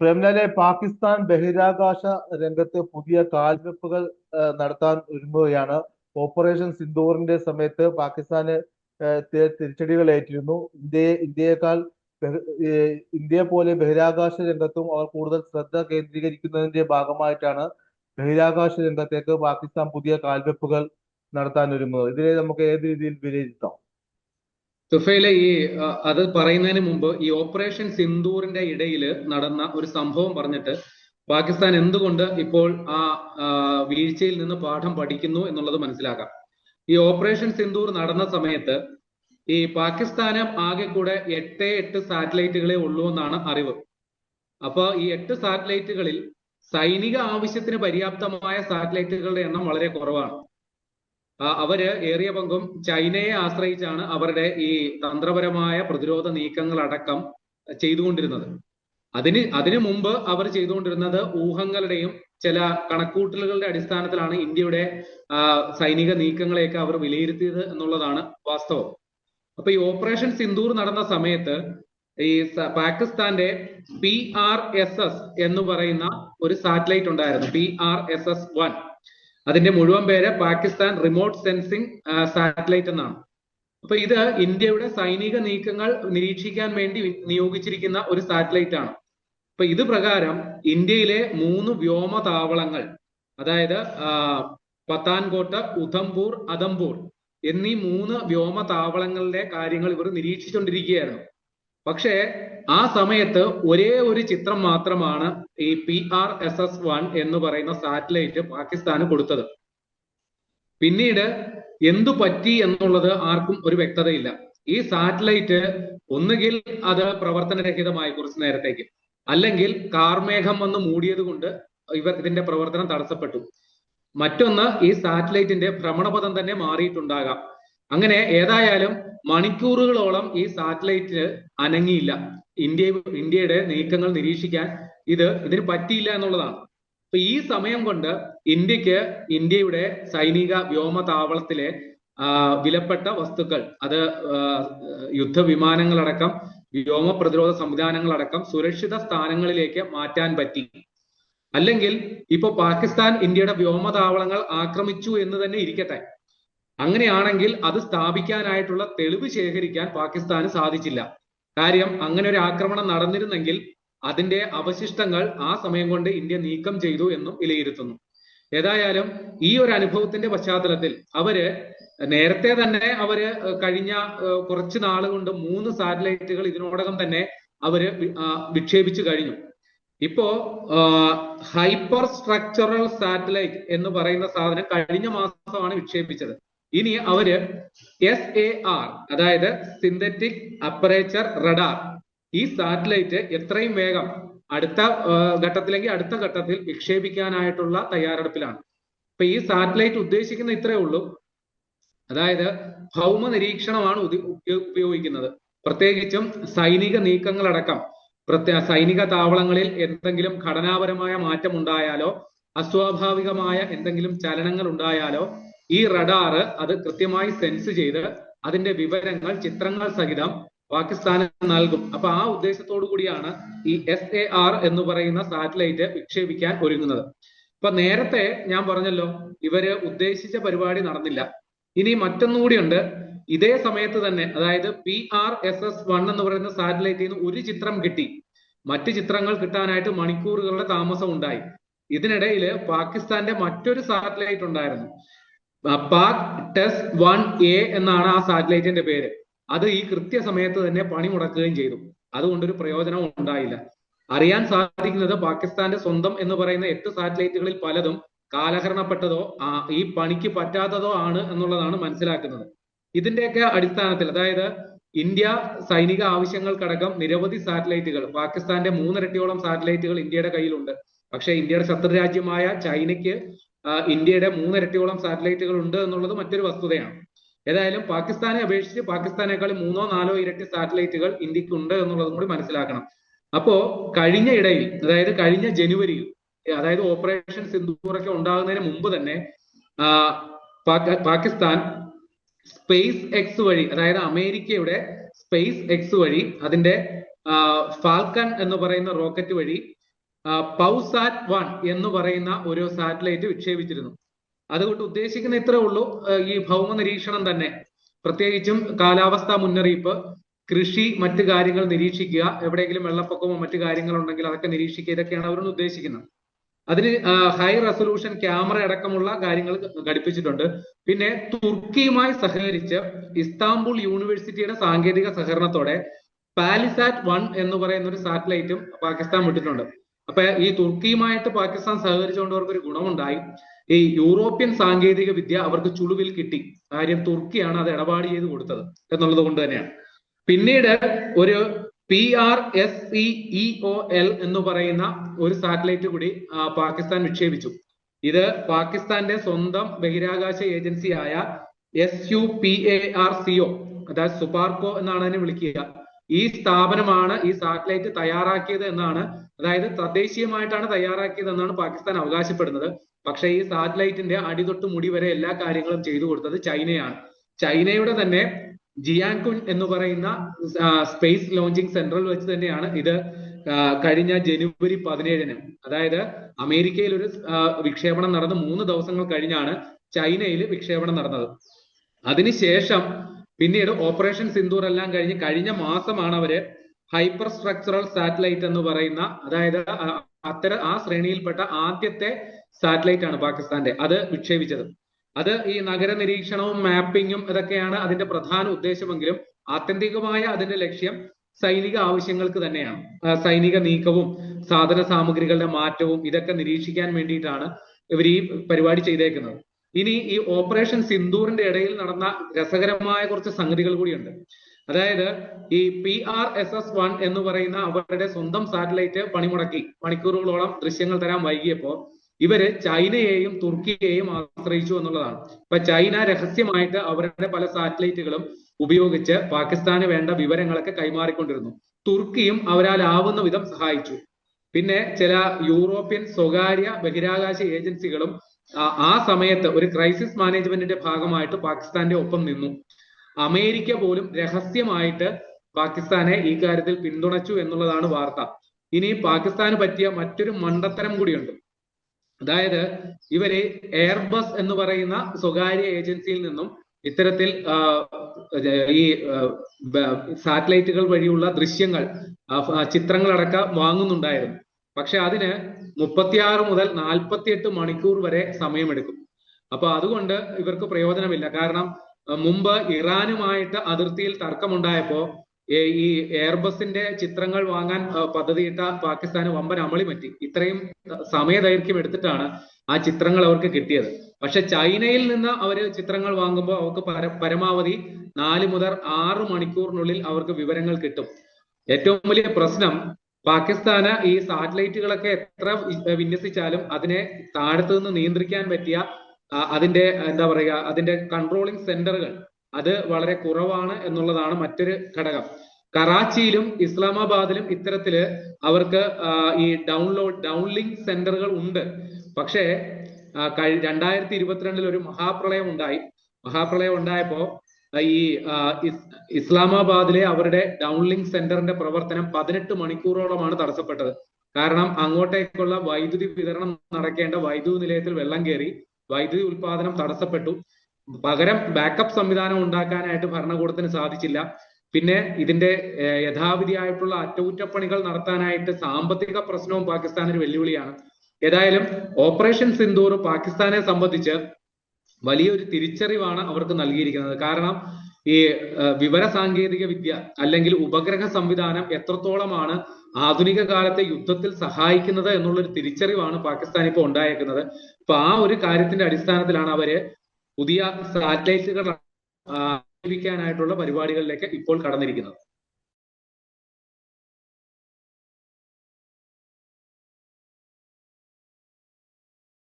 പ്രേംലാലെ പാകിസ്ഥാൻ ബഹിരാകാശ രംഗത്ത് പുതിയ കാൽവെപ്പുകൾ നടത്താൻ ഒരുങ്ങുകയാണ്. ഓപ്പറേഷൻ സിന്ദൂറിന്റെ സമയത്ത് പാകിസ്ഥാന് തിരിച്ചടികൾ ഏറ്റിരുന്നു. ഇന്ത്യയെ ഇന്ത്യയെക്കാൾ ഇന്ത്യയെ പോലെ ബഹിരാകാശ രംഗത്തും അവർ കൂടുതൽ ശ്രദ്ധ കേന്ദ്രീകരിക്കുന്നതിന്റെ ഭാഗമായിട്ടാണ് ബഹിരാകാശ രംഗത്തേക്ക് പാകിസ്ഥാൻ പുതിയ കാൽവെപ്പുകൾ നടത്താൻ ഒരുങ്ങുന്നത്. ഇതിനെ നമുക്ക് ഏത് രീതിയിൽ വിലയിരുത്താം? തുഫയിലെ ഈ അത് പറയുന്നതിന് മുമ്പ് ഈ ഓപ്പറേഷൻ സിന്ദൂറിന്റെ ഇടയിൽ നടന്ന ഒരു സംഭവം പറഞ്ഞിട്ട് പാകിസ്ഥാൻ എന്തുകൊണ്ട് ഇപ്പോൾ ആ വീഴ്ചയിൽ നിന്ന് പാഠം പഠിക്കുന്നു എന്നുള്ളത് മനസ്സിലാക്കാം. ഈ ഓപ്പറേഷൻ സിന്ദൂർ നടന്ന സമയത്ത് ഈ പാകിസ്ഥാന് ആകെ കൂടെ എട്ട് എട്ട് സാറ്റലൈറ്റുകളെ ഉള്ളൂ എന്നാണ് അറിവ്. അപ്പൊ ഈ എട്ട് സാറ്റലൈറ്റുകളിൽ സൈനിക ആവശ്യത്തിന് പര്യാപ്തമായ സാറ്റലൈറ്റുകളുടെ എണ്ണം വളരെ കുറവാണ്. അവർ ഏറിയ പങ്കും ചൈനയെ ആശ്രയിച്ചാണ് അവരുടെ ഈ തന്ത്രപരമായ പ്രതിരോധ നീക്കങ്ങൾ അടക്കം ചെയ്തുകൊണ്ടിരുന്നത്. അതിന് അതിനു മുമ്പ് അവർ ചെയ്തുകൊണ്ടിരുന്നത് ഊഹങ്ങളുടെയും ചില കണക്കൂട്ടലുകളുടെ അടിസ്ഥാനത്തിലാണ് ഇന്ത്യയുടെ സൈനിക നീക്കങ്ങളെയൊക്കെ അവർ വിലയിരുത്തിയത് എന്നുള്ളതാണ് വാസ്തവം. അപ്പൊ ഈ ഓപ്പറേഷൻ സിന്ദൂർ നടന്ന സമയത്ത് ഈ പാകിസ്ഥാന്റെ പി ആർ എസ് എസ് എന്ന് പറയുന്ന ഒരു സാറ്റലൈറ്റ് ഉണ്ടായിരുന്നു P R S S one. അതിന്റെ മുഴുവൻ പേര് പാകിസ്ഥാൻ റിമോട്ട് സെൻസിംഗ് സാറ്റലൈറ്റ് എന്നാണ്. അപ്പൊ ഇത് ഇന്ത്യയുടെ സൈനിക നീക്കങ്ങൾ നിരീക്ഷിക്കാൻ വേണ്ടി നിയോഗിച്ചിരിക്കുന്ന ഒരു സാറ്റലൈറ്റ് ആണ്. അപ്പൊ ഇത് പ്രകാരം ഇന്ത്യയിലെ മൂന്ന് വ്യോമ താവളങ്ങൾ അതായത് പത്താൻകോട്ട് ഉധംപൂർ അതംപൂർ എന്നീ മൂന്ന് വ്യോമ വ്യോമതാവളങ്ങളുടെ കാര്യങ്ങൾ ഇവർ നിരീക്ഷിച്ചുകൊണ്ടിരിക്കുകയായിരുന്നു. പക്ഷേ ആ സമയത്ത് ഒരേ ഒരു ചിത്രം മാത്രമാണ് ഈ P R S S one എന്ന് പറയുന്ന സാറ്റലൈറ്റ് പാകിസ്ഥാന് കൊടുത്തത്. പിന്നീട് എന്തു പറ്റി എന്നുള്ളത് ആർക്കും ഒരു വ്യക്തതയില്ല. ഈ സാറ്റലൈറ്റ് ഒന്നുകിൽ അത് പ്രവർത്തനരഹിതമായി കുറച്ച് നേരത്തേക്ക് അല്ലെങ്കിൽ കാർമേഘം വന്ന് മൂടിയത് കൊണ്ട് ഇവർ ഇതിന്റെ പ്രവർത്തനം തടസ്സപ്പെട്ടു. മറ്റൊന്ന് ഈ സാറ്റലൈറ്റിന്റെ ഭ്രമണപഥം തന്നെ മാറിയിട്ടുണ്ടാകാം. അങ്ങനെ ഏതായാലും മണിക്കൂറുകളോളം ഈ സാറ്റലൈറ്റ് അനങ്ങിയില്ല. ഇന്ത്യ ഇന്ത്യയുടെ നീക്കങ്ങൾ നിരീക്ഷിക്കാൻ ഇത് ഇതിന് പറ്റിയില്ല എന്നുള്ളതാണ്. അപ്പൊ ഈ സമയം കൊണ്ട് ഇന്ത്യയ്ക്ക് ഇന്ത്യയുടെ സൈനിക വ്യോമ താവളത്തിലെ വിലപ്പെട്ട വസ്തുക്കൾ അത് യുദ്ധവിമാനങ്ങളടക്കം വ്യോമ പ്രതിരോധ സംവിധാനങ്ങളടക്കം സുരക്ഷിത സ്ഥാനങ്ങളിലേക്ക് മാറ്റാൻ പറ്റി. അല്ലെങ്കിൽ ഇപ്പൊ പാകിസ്ഥാൻ ഇന്ത്യയുടെ വ്യോമ താവളങ്ങൾ ആക്രമിച്ചു എന്ന് തന്നെ ഇരിക്കട്ടെ. അങ്ങനെയാണെങ്കിൽ അത് സ്ഥാപിക്കാനായിട്ടുള്ള തെളിവ് ശേഖരിക്കാൻ പാകിസ്ഥാന് സാധിച്ചില്ല. കാര്യം അങ്ങനെ ഒരു ആക്രമണം നടന്നിരുന്നെങ്കിൽ അതിന്റെ അവശിഷ്ടങ്ങൾ ആ സമയം കൊണ്ട് ഇന്ത്യ നീക്കം ചെയ്തു എന്നും വിലയിരുത്തുന്നു. ഏതായാലും ഈ ഒരു അനുഭവത്തിന്റെ പശ്ചാത്തലത്തിൽ അവർ നേരത്തെ തന്നെ അവർ കഴിഞ്ഞ കുറച്ച് നാളുകൊണ്ട് മൂന്ന് സാറ്റലൈറ്റുകൾ ഇതിനോടകം തന്നെ അവർ വിക്ഷേപിച്ചു കഴിഞ്ഞു. ഇപ്പോ ഹൈപ്പർ സ്ട്രക്ചറൽ സാറ്റലൈറ്റ് എന്ന് പറയുന്ന സാധനം കഴിഞ്ഞ മാസമാണ് വിക്ഷേപിച്ചത്. ഇനി അവർ എസ് എ ആർ അതായത് സിന്തറ്റിക് അപ്പറേച്ചർ റഡാർ ഈ സാറ്റലൈറ്റ് എത്രയും വേഗം അടുത്ത ഘട്ടത്തിലെങ്കിൽ അടുത്ത ഘട്ടത്തിൽ വിക്ഷേപിക്കാനായിട്ടുള്ള തയ്യാറെടുപ്പിലാണ്. അപ്പൊ ഈ സാറ്റലൈറ്റ് ഉദ്ദേശിക്കുന്ന ഇത്രയേ ഉള്ളൂ. അതായത് ഭൗമ നിരീക്ഷണമാണ് ഉപയോഗിക്കുന്നത്. പ്രത്യേകിച്ചും സൈനിക നീക്കങ്ങളടക്കം പ്രത്യേക സൈനിക താവളങ്ങളിൽ എന്തെങ്കിലും ഘടനാപരമായ മാറ്റം ഉണ്ടായാലോ അസ്വാഭാവികമായ എന്തെങ്കിലും ചലനങ്ങൾ ഉണ്ടായാലോ ഈ റഡാറ് അത് കൃത്യമായി സെൻസ് ചെയ്ത് അതിന്റെ വിവരങ്ങൾ ചിത്രങ്ങൾ സഹിതം പാകിസ്ഥാന് നൽകും. അപ്പൊ ആ ഉദ്ദേശത്തോടു കൂടിയാണ് ഈ എസ് എ ആർ എന്ന് പറയുന്ന സാറ്റലൈറ്റ് വിക്ഷേപിക്കാൻ ഒരുങ്ങുന്നത്. ഇപ്പൊ നേരത്തെ ഞാൻ പറഞ്ഞല്ലോ ഇവർ ഉദ്ദേശിച്ച പരിപാടി നടന്നില്ല. ഇനി മറ്റൊന്നുകൂടിയുണ്ട് ഇതേ സമയത്ത് തന്നെ അതായത് P R S S one എന്ന് പറയുന്ന സാറ്റലൈറ്റിൽ നിന്ന് ഒരു ചിത്രം കിട്ടി. മറ്റ് ചിത്രങ്ങൾ കിട്ടാനായിട്ട് മണിക്കൂറുകളുടെ താമസം ഉണ്ടായി. ഇതിനിടയിൽ പാകിസ്ഥാന്റെ മറ്റൊരു സാറ്റലൈറ്റ് ഉണ്ടായിരുന്നു. പാക് ടെസ് വൺ എ എന്നാണ് ആ സാറ്റലൈറ്റിന്റെ പേര്. അത് ഈ കൃത്യസമയത്ത് തന്നെ പണി മുടക്കുകയും ചെയ്തു. അതുകൊണ്ടൊരു പ്രയോജനവും ഉണ്ടായില്ല. അറിയാൻ സാധിക്കുന്നത് പാകിസ്ഥാന്റെ സ്വന്തം എന്ന് പറയുന്ന എട്ട് സാറ്റലൈറ്റുകളിൽ പലതും കാലഹരണപ്പെട്ടതോ ഈ പണിക്ക് പറ്റാത്തതോ ആണ് എന്നുള്ളതാണ് മനസ്സിലാക്കുന്നത്. ഇതിന്റെയൊക്കെ അടിസ്ഥാനത്തിൽ അതായത് ഇന്ത്യ സൈനിക ആവശ്യങ്ങൾക്കടക്കം നിരവധി സാറ്റലൈറ്റുകൾ പാകിസ്ഥാന്റെ മൂന്നിരട്ടിയോളം സാറ്റലൈറ്റുകൾ ഇന്ത്യയുടെ കയ്യിലുണ്ട്. പക്ഷേ ഇന്ത്യയുടെ ശത്രുരാജ്യമായ ചൈനയ്ക്ക് ഇന്ത്യയുടെ മൂന്നിരട്ടിയോളം സാറ്റലൈറ്റുകൾ ഉണ്ട് എന്നുള്ളത് മറ്റൊരു വസ്തുതയാണ്. ഏതായാലും പാകിസ്ഥാനെ അപേക്ഷിച്ച് പാകിസ്ഥാനേക്കാൾ മൂന്നോ നാലോ ഇരട്ടി സാറ്റലൈറ്റുകൾ ഇന്ത്യയ്ക്ക് ഉണ്ട് എന്നുള്ളതും കൂടി മനസ്സിലാക്കണം. അപ്പോ കഴിഞ്ഞ ഇടയിൽ അതായത് കഴിഞ്ഞ ജനുവരിയിൽ അതായത് ഓപ്പറേഷൻ സിന്ധൂറൊക്കെ ഉണ്ടാകുന്നതിന് മുമ്പ് തന്നെ പാകിസ്ഥാൻ സ്പേസ് എക്സ് വഴി അതായത് അമേരിക്കയുടെ സ്പേസ് എക്സ് വഴി അതിന്റെ ഫാൽക്കൺ എന്ന് പറയുന്ന റോക്കറ്റ് വഴി പൗസാറ്റ് വൺ എന്ന് പറയുന്ന ഒരു സാറ്റലൈറ്റ് വിക്ഷേപിച്ചിരുന്നു. അതുകൊണ്ട് ഉദ്ദേശിക്കുന്ന ഇത്രേ ഉള്ളൂ. ഈ ഭൗമ നിരീക്ഷണം തന്നെ. പ്രത്യേകിച്ചും കാലാവസ്ഥാ മുന്നറിയിപ്പ് കൃഷി മറ്റു കാര്യങ്ങൾ നിരീക്ഷിക്കുക എവിടെയെങ്കിലും വെള്ളപ്പൊക്കമോ മറ്റു കാര്യങ്ങൾ ഉണ്ടെങ്കിൽ അതൊക്കെ നിരീക്ഷിക്കുക ഇതൊക്കെയാണ് അവരോട് ഉദ്ദേശിക്കുന്നത്. അതിന് ഹൈ റെസൊല്യൂഷൻ ക്യാമറ അടക്കമുള്ള കാര്യങ്ങൾ ഘടിപ്പിച്ചിട്ടുണ്ട്. പിന്നെ തുർക്കിയുമായി സഹകരിച്ച് ഇസ്താംബുൾ യൂണിവേഴ്സിറ്റിയുടെ സാങ്കേതിക സഹകരണത്തോടെ പാലിസാറ്റ് വൺ എന്ന് പറയുന്ന ഒരു സാറ്റലൈറ്റും പാകിസ്ഥാൻ വിട്ടിട്ടുണ്ട്. അപ്പൊ ഈ തുർക്കിയുമായിട്ട് പാകിസ്ഥാൻ സഹകരിച്ചുകൊണ്ട് അവർക്ക് ഒരു ഗുണമുണ്ടായി. ഈ യൂറോപ്യൻ സാങ്കേതിക വിദ്യ അവർക്ക് ചുളുവിൽ കിട്ടി. കാര്യം തുർക്കിയാണ് അത് ഇടപാട് ചെയ്ത് കൊടുത്തത് എന്നുള്ളത് കൊണ്ട് തന്നെയാണ്. പിന്നീട് ഒരു P R S E O L എന്ന് പറയുന്ന ഒരു സാറ്റലൈറ്റ് കൂടി പാകിസ്ഥാൻ വിക്ഷേപിച്ചു. ഇത് പാകിസ്ഥാന്റെ സ്വന്തം ബഹിരാകാശ ഏജൻസിയായ S U P A R C O അതായത് സുപാർക്കോ എന്നാണ് അതിനെ വിളിക്കുക. ഈ സ്ഥാപനമാണ് ഈ സാറ്റലൈറ്റ് തയ്യാറാക്കിയത് എന്നാണ് അതായത് തദ്ദേശീയമായിട്ടാണ് തയ്യാറാക്കിയത് എന്നാണ് പാകിസ്ഥാൻ അവകാശപ്പെടുന്നത്. പക്ഷേ ഈ സാറ്റലൈറ്റിന്റെ അടിതൊട്ട് മുടി വരെ എല്ലാ കാര്യങ്ങളും ചെയ്തു കൊടുത്തത് ചൈനയാണ്. ചൈനയുടെ തന്നെ ജിയാങ്കുൻ എന്ന് പറയുന്ന സ്പേസ് ലോഞ്ചിങ് സെന്ററിൽ വെച്ച് തന്നെയാണ് ഇത് കഴിഞ്ഞ ജനുവരി പതിനേഴിന് അതായത് അമേരിക്കയിൽ ഒരു വിക്ഷേപണം നടന്ന് മൂന്ന് ദിവസങ്ങൾ കഴിഞ്ഞാണ് ചൈനയിൽ വിക്ഷേപണം നടന്നത്. അതിനുശേഷം പിന്നീട് ഓപ്പറേഷൻ സിന്ദൂർ എല്ലാം കഴിഞ്ഞ് കഴിഞ്ഞ മാസമാണ് അവർ ഹൈപ്പർ സ്ട്രക്ചറൽ സാറ്റലൈറ്റ് എന്ന് പറയുന്ന അതായത് അത്തരം ആ ശ്രേണിയിൽപ്പെട്ട ആദ്യത്തെ സാറ്റലൈറ്റ് ആണ് പാകിസ്ഥാന്റെ. അത് വിക്ഷേപിച്ചത്. അത് ഈ നഗര നിരീക്ഷണവും മാപ്പിങ്ങും ഇതൊക്കെയാണ് അതിന്റെ പ്രധാന ഉദ്ദേശമെങ്കിലും ആത്യന്തികമായ അതിന്റെ ലക്ഷ്യം സൈനിക ആവശ്യങ്ങൾക്ക് തന്നെയാണ്. സൈനിക നീക്കവും സാധന സാമഗ്രികളുടെ മാറ്റവും ഇതൊക്കെ നിരീക്ഷിക്കാൻ വേണ്ടിയിട്ടാണ് ഇവർ ഈ പരിപാടി ചെയ്തേക്കുന്നത്. ഇനി ഈ ഓപ്പറേഷൻ സിന്ദൂറിന്റെ ഇടയിൽ നടന്ന രസകരമായ കുറച്ച് സംഗതികൾ കൂടിയുണ്ട്. അതായത് ഈ P R S S one എന്ന് പറയുന്ന അവരുടെ സ്വന്തം സാറ്റലൈറ്റ് പണിമുടക്കി മണിക്കൂറുകളോളം ദൃശ്യങ്ങൾ തരാൻ വൈകിയപ്പോ ഇവർ ചൈനയെയും തുർക്കിയെയും ആശ്രയിച്ചു എന്നുള്ളതാണ്. ഇപ്പൊ ചൈന രഹസ്യമായിട്ട് അവരുടെ പല സാറ്റലൈറ്റുകളും ഉപയോഗിച്ച് പാകിസ്ഥാന് വേണ്ട വിവരങ്ങളൊക്കെ കൈമാറിക്കൊണ്ടിരുന്നു. തുർക്കിയും അവരാലാവുന്ന വിധം സഹായിച്ചു. പിന്നെ ചില യൂറോപ്യൻ സ്വകാര്യ ബഹിരാകാശ ഏജൻസികളും ആ- സമയത്ത് ഒരു ക്രൈസിസ് മാനേജ്മെന്റിന്റെ ഭാഗമായിട്ട് പാകിസ്ഥാന്റെ ഒപ്പം നിന്നു. അമേരിക്ക പോലും രഹസ്യമായിട്ട് പാകിസ്ഥാനെ ഈ കാര്യത്തിൽ പിന്തുണച്ചു എന്നുള്ളതാണ് വാർത്ത. ഇനി പാകിസ്ഥാന് പറ്റിയ മറ്റൊരു മണ്ടത്തരം കൂടിയുണ്ട്. അതായത് ഇവർ എയർബസ് എന്ന് പറയുന്ന സ്വകാര്യ ഏജൻസിയിൽ നിന്നും ഇത്തരത്തിൽ ഈ സാറ്റലൈറ്റുകൾ വഴിയുള്ള ദൃശ്യങ്ങൾ ചിത്രങ്ങളടക്കം വാങ്ങുന്നുണ്ടായിരുന്നു. പക്ഷെ അതിന് മുപ്പത്തിയാറ് മുതൽ നാൽപ്പത്തിയെട്ട് മണിക്കൂർ വരെ സമയമെടുക്കും. അപ്പൊ അതുകൊണ്ട് ഇവർക്ക് പ്രയോജനമില്ല. കാരണം മുമ്പ് ഇറാനുമായിട്ട് അതിർത്തിയിൽ തർക്കമുണ്ടായപ്പോ ഈ എയർബസിന്റെ ചിത്രങ്ങൾ വാങ്ങാൻ പദ്ധതിയിട്ട പാകിസ്ഥാന് വമ്പൻ അമളി പറ്റി. ഇത്രയും സമയദൈർഘ്യം എടുത്തിട്ടാണ് ആ ചിത്രങ്ങൾ അവർക്ക് കിട്ടിയത്. പക്ഷെ ചൈനയിൽ നിന്ന് അവർ ചിത്രങ്ങൾ വാങ്ങുമ്പോൾ അവർക്ക് പരമാവധി നാല് മുതൽ ആറ് മണിക്കൂറിനുള്ളിൽ അവർക്ക് വിവരങ്ങൾ കിട്ടും. ഏറ്റവും വലിയ പ്രശ്നം പാകിസ്ഥാന് ഈ സാറ്റലൈറ്റുകളൊക്കെ എത്ര വിന്യസിച്ചാലും അതിനെ താഴത്തു നിന്ന് നിയന്ത്രിക്കാൻ പറ്റിയ അതിന്റെ എന്താ പറയുക അതിന്റെ കൺട്രോളിംഗ് സെന്ററുകൾ അത് വളരെ കുറവാണ് എന്നുള്ളതാണ് മറ്റൊരു ഘടകം. കറാച്ചിയിലും ഇസ്ലാമാബാദിലും ഇത്തരത്തിൽ അവർക്ക് ഈ ഡൗൺലോഡ് ഡൗൺലിങ്ക് സെന്ററുകൾ ഉണ്ട്. പക്ഷേ രണ്ടായിരത്തി ഇരുപത്തിരണ്ടിൽ ഒരു മഹാപ്രളയം ഉണ്ടായി. മഹാപ്രളയം ഉണ്ടായപ്പോ ഈ ഇസ്ലാമാബാദിലെ അവരുടെ ഡൗൺലിങ്ക് സെന്ററിന്റെ പ്രവർത്തനം പതിനെട്ട് മണിക്കൂറോളമാണ് തടസ്സപ്പെട്ടത്. കാരണം അങ്ങോട്ടേക്കുള്ള വൈദ്യുതി വിതരണം നടക്കേണ്ട വൈദ്യുതി നിലയത്തിൽ വെള്ളം കയറി വൈദ്യുതി ഉൽപാദനം തടസ്സപ്പെട്ടു. പകരം ബാക്കപ്പ് സംവിധാനം ഉണ്ടാക്കാനായിട്ട് ഭരണകൂടത്തിന് സാധിച്ചില്ല. പിന്നെ ഇതിന്റെ യഥാവിധിയായിട്ടുള്ള അറ്റകുറ്റപ്പണികൾ നടത്താനായിട്ട് സാമ്പത്തിക പ്രശ്നവും പാകിസ്ഥാനൊരു വെല്ലുവിളിയാണ്. ഏതായാലും ഓപ്പറേഷൻ സിന്ദൂർ പാകിസ്ഥാനെ സംബന്ധിച്ച് വലിയൊരു തിരിച്ചറിവാണ് അവർക്ക് നൽകിയിരിക്കുന്നത്. കാരണം ഈ വിവര സാങ്കേതിക വിദ്യ അല്ലെങ്കിൽ ഉപഗ്രഹ സംവിധാനം എത്രത്തോളമാണ് ആധുനിക കാലത്തെ യുദ്ധത്തിൽ സഹായിക്കുന്നത് എന്നുള്ളൊരു തിരിച്ചറിവാണ് പാകിസ്ഥാൻ ഇപ്പോൾ ഉണ്ടായേക്കുന്നത്. അപ്പൊ ആ ഒരു കാര്യത്തിന്റെ അടിസ്ഥാനത്തിലാണ് അവർ പുതിയ സാറ്റലൈറ്റുകൾ ആരംഭിക്കാനായിട്ടുള്ള പരിപാടികളിലേക്ക് ഇപ്പോൾ കടന്നിരിക്കുന്നത്.